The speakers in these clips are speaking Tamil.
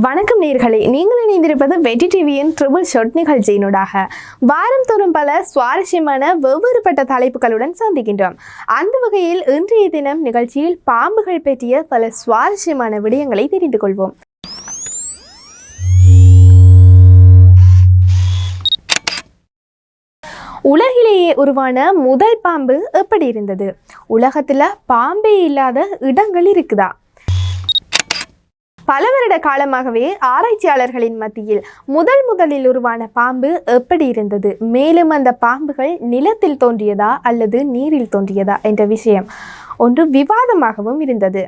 வணக்கம் நேர்களே நீங்கள் இணைந்திருப்பது வெற்றி டிவியின் ட்ரிபிள் ஷொட் நிகழ்ச்சியினூடாக. வாரம் தோறும் பல சுவாரஸ்யமான வெவ்வேறுபட்ட தலைப்புகளுடன் சந்திக்கின்றோம். அந்த வகையில் இன்றைய தினம் நிகழ்ச்சியில் பாம்புகள் பற்றிய பல சுவாரஸ்யமான விடயங்களை தெரிந்து கொள்வோம். உலகிலேயே உருவான முதல் பாம்பு எப்படி இருந்தது? உலகத்தில் பாம்பே இல்லாத இடங்கள் இருக்குதா? பல வருட காலமாகவே ஆராய்ச்சியாளர்களின் மத்தியில் முதல் முதலில் உருவான பாம்பு எப்படி இருந்தது? மேலும் அந்த பாம்புகள் நிலத்தில் தோன்றியதா அல்லது நீரில் தோன்றியதா? என்ற விஷயம் ஒன்று விவாதமாகவும் இருந்தது.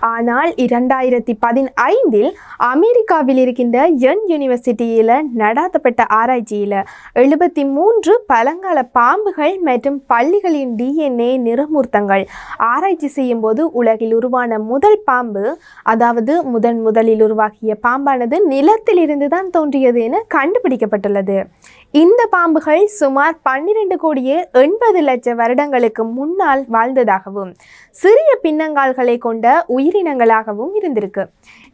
ஆனால் இரண்டாயிரத்தி பதினைந்தில் அமெரிக்காவில் இருக்கின்ற யன் யூனிவர்சிட்டியில் நடாத்தப்பட்ட ஆராய்ச்சியில் எழுபத்தி மூன்று பழங்கால பாம்புகள் மற்றும் பள்ளிகளின் டிஎன்ஏ நிறமூர்த்தங்கள் ஆராய்ச்சி செய்யும்போது உலகில் உருவான முதல் பாம்பு அதாவது முதன் முதலில் உருவாகிய பாம்பானது நிலத்தில் இருந்து தான் தோன்றியது என கண்டுபிடிக்கப்பட்டுள்ளது. இந்த பாம்புகள் சுமார் பன்னிரண்டு கோடியே எண்பது லட்சம் வருடங்களுக்கு முன்னால் வாழ்ந்ததாகவும் சிறிய பின்னங்கால்களை கொண்ட உயிரினங்களாகவும் இருந்திருக்கு.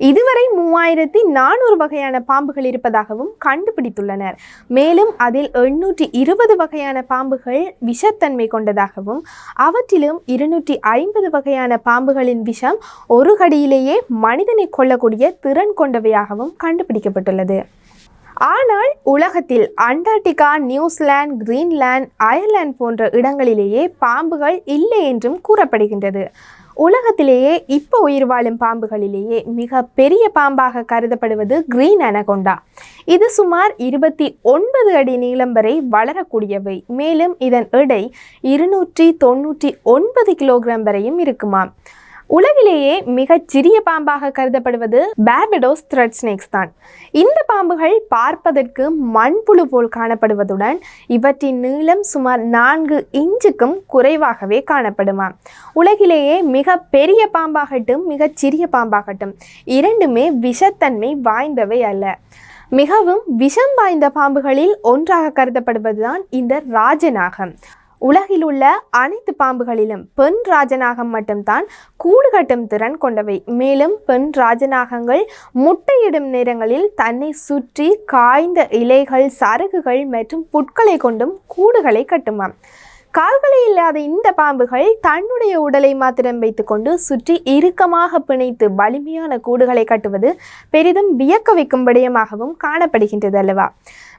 இதுவரை மூவாயிரத்தி நானூறு வகையான பாம்புகள் இருப்பதாகவும் கண்டுபிடித்துள்ளனர். மேலும் அதில் எண்ணூற்றி இருபது வகையான பாம்புகள் விஷத்தன்மை கொண்டதாகவும் அவற்றிலும் இருநூற்றி ஐம்பது வகையான பாம்புகளின் விஷம் ஒரு கடியிலேயே மனிதனை கொள்ளக்கூடிய திறன் கொண்டவையாகவும் கண்டுபிடிக்கப்பட்டுள்ளது. ஆனால் உலகத்தில் அண்டார்டிகா நியூசிலாந்து கிரீன்லாந்து அயர்லாந்து போன்ற இடங்களிலேயே பாம்புகள் இல்லை என்றும் கூறப்படுகின்றது. உலகத்திலேயே இப்போ உயிர் வாழும் பாம்புகளிலேயே மிக பெரிய பாம்பாக கருதப்படுவது கிரீன் அனகொண்டா. இது சுமார் இருபத்தி ஒன்பது அடி நீளம் வரை வளரக்கூடியவை. மேலும் இதன் எடை இருநூற்றி தொண்ணூற்றி ஒன்பது கிலோகிராம் வரையும் இருக்குமாம். உலகிலேயே மிகச் சிறிய பாம்பாக கருதப்படுவது பேர்பிடோஸ் த்ரெட் ஸ்னேக்ஸ் தான். இந்த பாம்புகள் பார்ப்பதற்கு மண்புழு போல் காணப்படுவதுடன் இவற்றின் நீளம் சுமார் நான்கு இன்ச்சுக்கும் குறைவாகவே காணப்படுமாம். உலகிலேயே மிக பெரிய பாம்பாகட்டும் மிகச் சிறிய பாம்பாகட்டும் இரண்டுமே விஷத்தன்மை வாய்ந்தவை அல்ல. மிகவும் விஷம் வாய்ந்த பாம்புகளில் ஒன்றாக கருதப்படுவதுதான் இந்த ராஜநாகம். உலகில் உள்ள அனைத்து பாம்புகளிலும் பெண் ராஜநாகம் மட்டும்தான் கூடு கட்டும் திறன் கொண்டவை. மேலும் பெண் ராஜநாகங்கள் முட்டையிடும் நேரங்களில் தன்னை சுற்றி காய்ந்த இலைகள் சருகுகள் மற்றும் புட்களை கொண்டும் கூடுகளை கட்டுமாம். கால்களை இல்லாத இந்த பாம்புகள் தன்னுடைய உடலை மாத்திரம் வைத்துக்கொண்டு சுற்றி இறுக்கமாக பிணைத்து வலிமையான கூடுகளை கட்டுவது பெரிதும் வியக்க வைக்கும் விடயமாகவும் காணப்படுகின்றது அல்லவா.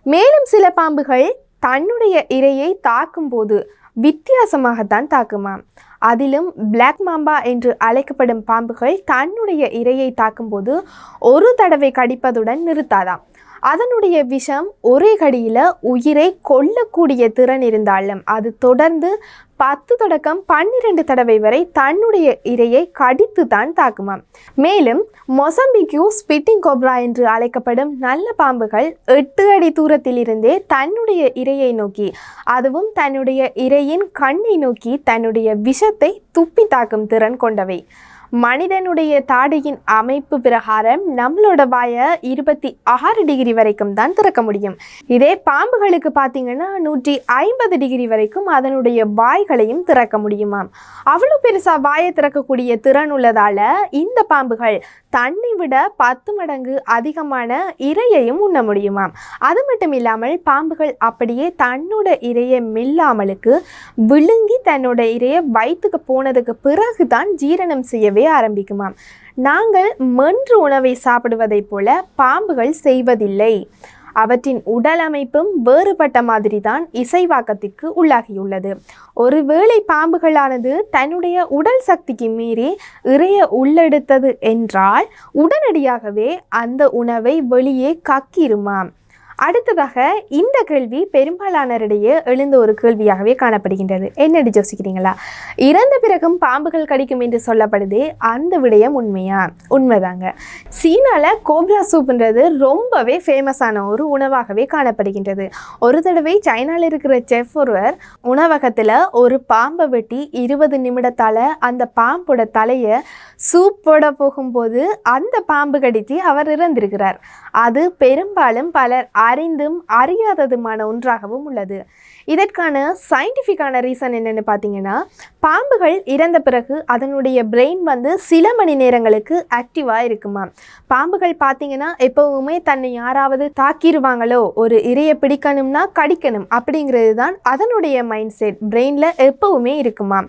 மேலும் சில பாம்புகள் தன்னுடைய இரையை தாக்கும்போது வித்தியாசமாகத்தான் தாக்குமாம் அதிலும் பிளாக் மாம்பா என்று அழைக்கப்படும் பாம்புகள் தன்னுடைய இரையை தாக்கும்போது ஒரு தடவை கடிப்பதுடன் நிறுத்தாதாம். அதனுடைய விஷம் ஒரே கடியில் உயிரை கொல்லக்கூடிய திறன் இருந்தாலும் அது தொடர்ந்து பத்து தொடக்கம் பன்னிரண்டு தடவை வரை தன்னுடைய இரையை கடித்து தான் தாக்குமாம். மேலும் மொசம்பிக்யூ ஸ்பிட்டிங் கோப்ரா என்று அழைக்கப்படும் நல்ல பாம்புகள் எட்டு அடி தூரத்தில் இருந்தே தன்னுடைய இரையை நோக்கி அதுவும் தன்னுடைய இரையின் கண்ணை நோக்கி தன்னுடைய விஷத்தை துப்பி தாக்கும் திறன் கொண்டவை. மனிதனுடைய தாடையின் அமைப்பு பிரகாரம் நம்மளோட வாயை இருபத்தி ஆறு டிகிரி வரைக்கும் தான் திறக்க முடியும். இதே பாம்புகளுக்கு பார்த்தீங்கன்னா நூற்றி ஐம்பது டிகிரி வரைக்கும் அதனுடைய வாய்களையும் திறக்க முடியுமாம். அவ்வளோ பெருசாக வாயை திறக்கக்கூடிய திறன் உள்ளதால் இந்த பாம்புகள் தன்னை விட பத்து மடங்கு அதிகமான இரையையும் உண்ண முடியுமாம். அது மட்டும் இல்லாமல் பாம்புகள் அப்படியே தன்னோட இரையை மில்லாமலுக்கு விழுங்கி தன்னோட இரையை வயிற்றுக்கு போனதுக்கு பிறகு தான் ஜீரணம் செய்யவே ஆரம்பிக்குமாம். நாங்கள் மென்று உணவை சாப்பிடுவதைப் போல பாம்புகள் செய்வதில்லை. அவற்றின் உடல் அமைப்பும் வேறுபட்ட மாதிரி தான் இசைவாக்கத்திற்கு உள்ளாகியுள்ளது. ஒருவேளை பாம்புகளானது தன்னுடைய உடல் சக்திக்கு மீறி இறைய உள்ளெடுத்தது என்றால் உடனடியாகவே அந்த உணவை வெளியே கக்கிருமாம். அடுத்ததாக இந்த கேள்வி பெரும்பாலானரிடையே எழுந்த ஒரு கேள்வியாகவே காணப்படுகின்றது. என்னடி யோசிக்கிறீங்களா? இறந்த பிறகும் பாம்புகள் கடிக்கும் என்று சொல்லப்படுது அந்த விடயம் உண்மையா? உண்மைதாங்க. சீனால கோப்ரா சூப்ன்றது ரொம்பவே ஃபேமஸான ஒரு உணவாகவே காணப்படுகின்றது. ஒரு தடவை சைனால இருக்கிற செஃப் ஒருவர் உணவகத்தில் ஒரு பாம்பை வெட்டி இருபது நிமிடத்தால் அந்த பாம்போட தலையை சூப் போட போகும்போது அந்த பாம்பு கடித்து அவர் இறந்திருக்கிறார். அது பெரும்பாலும் பலர் அறிந்தும் அறியாததுமான ஒன்றாகவும் உள்ளது. இதற்கான சயின்டிஃபிக்கான ரீசன் என்னென்னு பார்த்தீங்கன்னா பாம்புகள் இறந்த பிறகு அதனுடைய பிரெயின் வந்து சில மணி நேரங்களுக்கு ஆக்டிவாக இருக்குமா பாம்புகள் பார்த்தீங்கன்னா எப்போவுமே தன்னை யாராவது தாக்கிடுவாங்களோ ஒரு இரையை பிடிக்கணும்னா கடிக்கணும் அப்படிங்கிறது தான் அதனுடைய மைண்ட் செட் பிரெயினில் எப்போவுமே இருக்குமா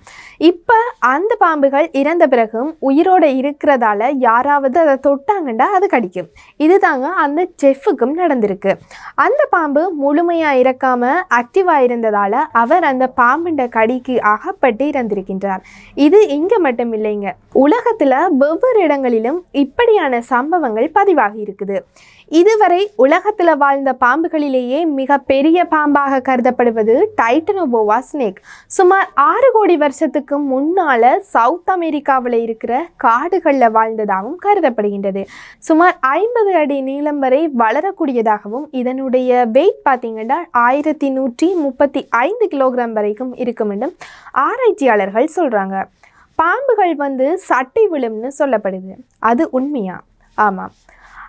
இப்போ அந்த பாம்புகள் இறந்த பிறகும் உயிரோடு இருக்கிறதால யாராவது அதை தொட்டாங்கன்னா அது கடிக்கும். இதுதாங்க அந்த செஃப்புக்கும் நடந்திருக்கு. அந்த பாம்பு முழுமையாக இறக்காம ஆக்டிவாக இருந்ததால் அவர் அந்த பாம்புண்ட கடிக்கு அகப்பட்டு இறந்திருக்கின்றார் இது இங்கே மட்டும் இல்லைங்க. உலகத்தில் வெவ்வேறு இடங்களிலும் இப்படியான சம்பவங்கள் பதிவாகி இருக்குது. இதுவரை உலகத்தில் வாழ்ந்த பாம்புகளிலேயே மிக பெரிய பாம்பாக கருதப்படுவது டைட்டனோபோவா ஸ்னேக். சுமார் ஆறு கோடி வருஷத்துக்கு முன்னால சவுத் அமெரிக்காவில் இருக்கிற காடுகளில் வாழ்ந்ததாகவும் கருதப்படுகின்றது. சுமார் ஐம்பது அடி நீளம் வரை வளரக்கூடியதாகவும் இதனுடைய வெயிட் பார்த்தீங்கன்னா ஆயிரத்தி நூற்றி முப்பத்தி ஐந்து கிலோகிராம் வரைக்கும் இருக்கும் என்றும் ஆராய்ச்சியாளர்கள் சொல்கிறாங்க பாம்புகள் வந்து சட்டை விழும்னு சொல்லப்படுது. அது உண்மையா? ஆமாம்.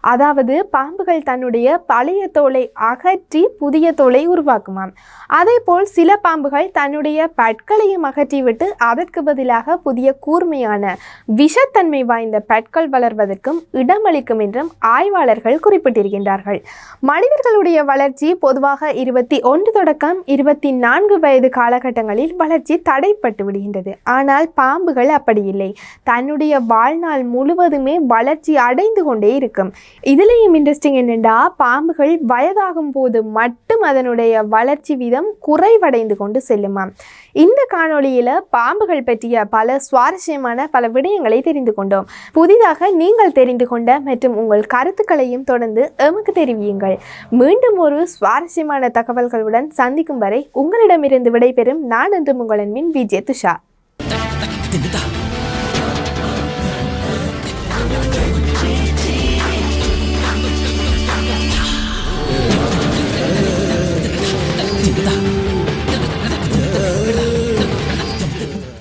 அதாவது பாம்புகள் தன்னுடைய பழைய தோலை அகற்றி புதிய தோலை உருவாக்குமாம். அதே போல் சில பாம்புகள் தன்னுடைய பற்களையும் அகற்றிவிட்டு அதற்கு பதிலாக புதிய கூர்மையான விஷத்தன்மை வாய்ந்த பற்கள் வளர்வதற்கும் இடமளிக்கும் என்றும் ஆய்வாளர்கள் குறிப்பிட்டிருக்கின்றார்கள். மனிதர்களுடைய வளர்ச்சி பொதுவாக இருபத்தி ஒன்று தொடக்கம் இருபத்தி நான்கு வயது காலகட்டங்களில் வளர்ச்சி தடைப்பட்டு விடுகின்றது. ஆனால் பாம்புகள் அப்படி இல்லை. தன்னுடைய வாழ்நாள் முழுவதுமே வளர்ச்சி அடைந்து கொண்டே இருக்கும். இதுலேயும் இன்ட்ரெஸ்டிங் என்னென்னா பாம்புகள் வயதாகும் போது மட்டும் அதனுடைய வளர்ச்சி வீதம் குறைவடைந்து கொண்டு செல்லுமாம் இந்த காணொளியில் பாம்புகள் பற்றிய பல சுவாரஸ்யமான பல விடயங்களை தெரிந்து கொண்டோம். புதிதாக நீங்கள் தெரிந்து கொண்ட மற்றும் உங்கள் கருத்துக்களையும் தொடர்ந்து எமக்கு தெரிவியுங்கள். மீண்டும் ஒரு சுவாரஸ்யமான தகவல்களுடன் சந்திக்கும் வரை உங்களிடமிருந்து விடைபெறும் நான் என்று உங்களின் மின் விஜய் துஷா.